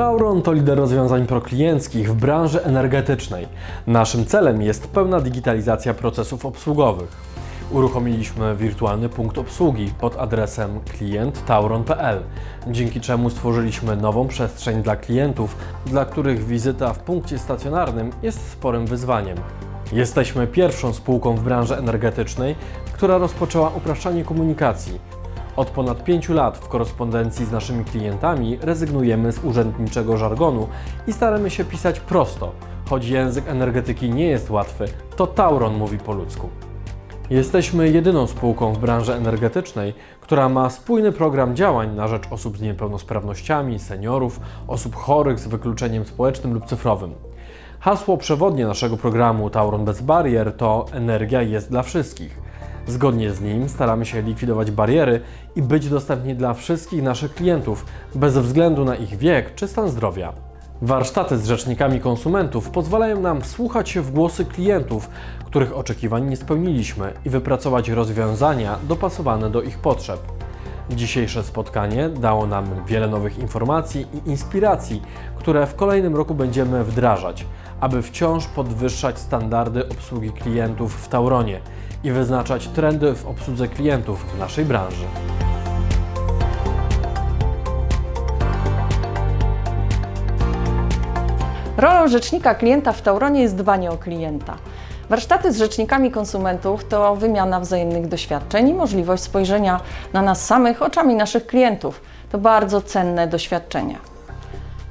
Tauron to lider rozwiązań proklienckich w branży energetycznej. Naszym celem jest pełna digitalizacja procesów obsługowych. Uruchomiliśmy wirtualny punkt obsługi pod adresem klient.tauron.pl, dzięki czemu stworzyliśmy nową przestrzeń dla klientów, dla których wizyta w punkcie stacjonarnym jest sporym wyzwaniem. Jesteśmy pierwszą spółką w branży energetycznej, która rozpoczęła upraszczanie komunikacji. Od ponad 5 lat w korespondencji z naszymi klientami rezygnujemy z urzędniczego żargonu i staramy się pisać prosto. Choć język energetyki nie jest łatwy, to Tauron mówi po ludzku. Jesteśmy jedyną spółką w branży energetycznej, która ma spójny program działań na rzecz osób z niepełnosprawnościami, seniorów, osób chorych z wykluczeniem społecznym lub cyfrowym. Hasło przewodnie naszego programu Tauron bez barier to energia jest dla wszystkich. Zgodnie z nim staramy się likwidować bariery i być dostępni dla wszystkich naszych klientów, bez względu na ich wiek czy stan zdrowia. Warsztaty z rzecznikami konsumentów pozwalają nam wsłuchać się w głosy klientów, których oczekiwań nie spełniliśmy i wypracować rozwiązania dopasowane do ich potrzeb. Dzisiejsze spotkanie dało nam wiele nowych informacji i inspiracji, które w kolejnym roku będziemy wdrażać, aby wciąż podwyższać standardy obsługi klientów w Tauronie i wyznaczać trendy w obsłudze klientów w naszej branży. Rolą rzecznika klienta w Tauronie jest dbanie o klienta. Warsztaty z rzecznikami konsumentów to wymiana wzajemnych doświadczeń i możliwość spojrzenia na nas samych oczami naszych klientów. To bardzo cenne doświadczenia.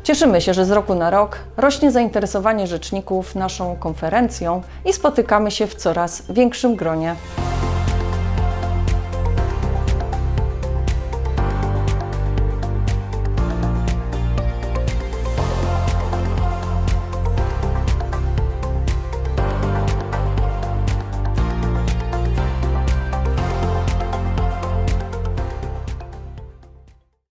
Cieszymy się, że z roku na rok rośnie zainteresowanie rzeczników naszą konferencją i spotykamy się w coraz większym gronie.